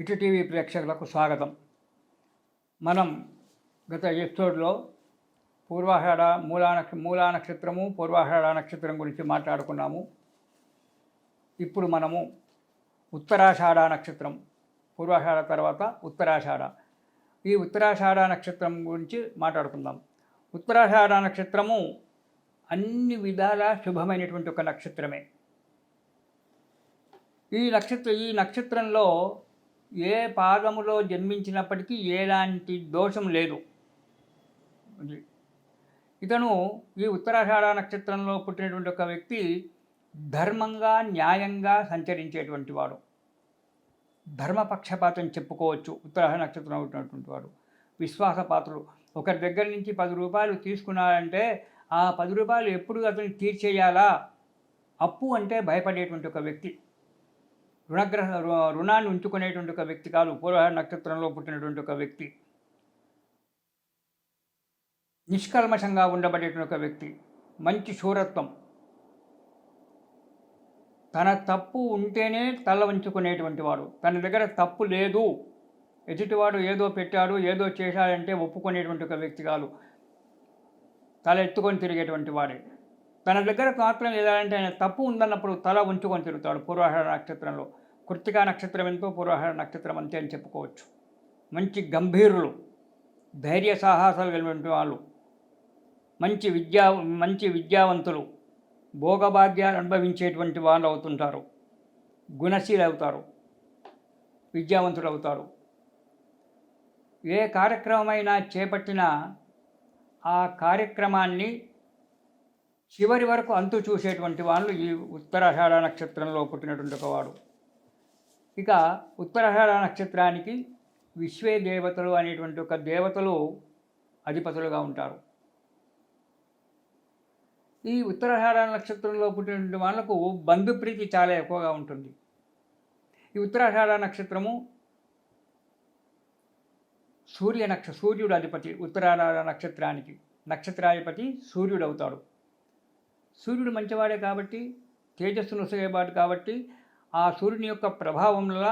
ఇటు టీవీ ప్రేక్షకులకు స్వాగతం. మనం గత ఎపిసోడ్లో పూర్వాషాఢ మూలా నక్ష మూలా నక్షత్రము పూర్వాషాఢ నక్షత్రం గురించి మాట్లాడుకున్నాము. ఇప్పుడు మనము ఉత్తరాషాఢ నక్షత్రం పూర్వాషాఢ తర్వాత ఉత్తరాషాఢ. ఈ ఉత్తరాషాఢ నక్షత్రం గురించి మాట్లాడుకుందాం. ఉత్తరాషాఢ నక్షత్రము అన్ని విధాల శుభమైనటువంటి ఒక నక్షత్రమే. ఈ నక్షత్ర ఈ నక్షత్రంలో ఏ పాదములో జన్మించినప్పటికీ ఎలాంటి దోషం లేదు. అది. ఇతను ఈ ఉత్తరాషాఢ నక్షత్రంలో పుట్టినటువంటి ఒక వ్యక్తి ధర్మంగా న్యాయంగా సంచరించేటువంటి వాడు. ధర్మపక్షపాతం చెప్పుకోవచ్చు. ఉత్తరాషాఢ నక్షత్రం పుట్టినటువంటి వాడు. విశ్వాసపాత్రుడు. ఒకరి దగ్గర నుంచి పది రూపాయలు తీసుకున్నారంటే ఆ పది రూపాయలు ఎప్పుడు అతను తీర్చేయాలా? అప్పు అంటే భయపడేటువంటి ఒక వ్యక్తి. రుణగ్రహ రు- రుణాన్ని ఉంచుకునేటువంటి ఒక వ్యక్తి కాదు. పూర్వహార నక్షత్రంలో పుట్టినటువంటి ఒక వ్యక్తి. నిష్కల్మషంగా ఉండబడేటువంటి ఒక వ్యక్తి. మంచి శూరత్వం. తన తప్పు ఉంటేనే తల వంచుకునేటువంటి వాడు. తన దగ్గర తప్పు లేదు. ఎదుటివాడు ఏదో పెట్టాడు ఏదో చేశాడంటే ఒప్పుకునేటువంటి ఒక వ్యక్తి కాదు. తల ఎత్తుకొని తిరిగేటువంటి వాడే. తన దగ్గర మాత్రం ఏదంటే ఆయన తప్పు ఉందన్నప్పుడు తల ఉంచుకొని తిరుగుతాడు పూర్వాహార నక్షత్రంలో. కృత్తికా నక్షత్రం ఎంతో పూర్వాహార నక్షత్రం అంతే అని చెప్పుకోవచ్చు. మంచి గంభీరులు ధైర్య సాహసాలు కలిగినటువంటి వాళ్ళు మంచి విద్యా మంచి విద్యావంతులు భోగభాగ్యాలు అనుభవించేటువంటి వాళ్ళు అవుతుంటారు. గుణశీలు అవుతారు. విద్యావంతులు అవుతారు. ఏ కార్యక్రమమైనా చేపట్టినా ఆ కార్యక్రమాన్ని చివరి వరకు అంతు చూసేటువంటి వాళ్ళు ఈ ఉత్తరాషాఢ నక్షత్రంలో పుట్టినటువంటి ఒకవాడు ఇక ఉత్తరహార నక్షత్రానికి విశ్వే దేవతలు అనేటువంటి ఒక దేవతలు అధిపతులుగా ఉంటారు. ఈ ఉత్తరహార నక్షత్రంలో పుట్టినటువంటి వాళ్ళకు బంధుప్రీతి చాలా ఎక్కువగా ఉంటుంది. ఈ ఉత్తరహార నక్షత్రము సూర్య నక్ష సూర్యుడు అధిపతి ఉత్తరాధార నక్షత్రానికి నక్షత్రాధిపతి సూర్యుడు అవుతాడు. సూర్యుడు మంచివాడే కాబట్టి తేజస్సును వసగేవాడు కాబట్టి ఆ సూర్యుని యొక్క ప్రభావం వల్ల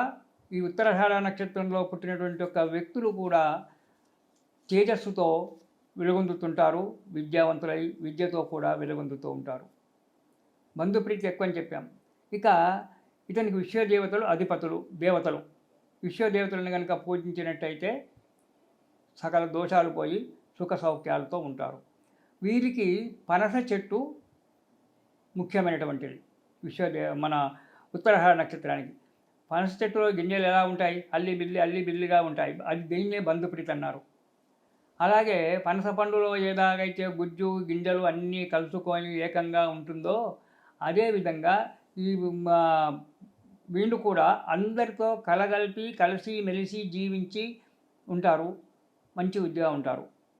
ఈ ఉత్తరాషాఢ నక్షత్రంలో పుట్టినటువంటి యొక్క వ్యక్తులు కూడా తేజస్సుతో వెలుగొందుతుంటారు విద్యావంతులై విద్యతో కూడా వెలుగొందుతూ ఉంటారు. బంధుప్రీతి ఎక్కువ అని చెప్పాం. ఇక ఇతనికి విశ్వదేవతలు అధిపతులు దేవతలు. విశ్వదేవతలను కనుక పూజించినట్టయితే సకల దోషాలు పోయి సుఖ సౌఖ్యాలతో ఉంటారు. వీరికి పనస చెట్టు ముఖ్యమైనటువంటిది. విశ్వదే మన ఉత్తరాహార నక్షత్రానికి. పనస చెట్టులో గింజలు ఎలా ఉంటాయి? అల్లి బిల్లి అల్లి బిల్లిగా ఉంటాయి. అది దీన్నే బంధుప్రీతి అన్నారు అలాగే పనస పండులో ఏదాగైతే గుజ్జు గింజలు అన్నీ కలుసుకొని ఏకంగా ఉంటుందో అదేవిధంగా ఈ మా వీళ్ళు కూడా అందరితో కలగలిపి కలిసి మెలిసి జీవించి ఉంటారు. మంచి విద్యగా ఉంటారు.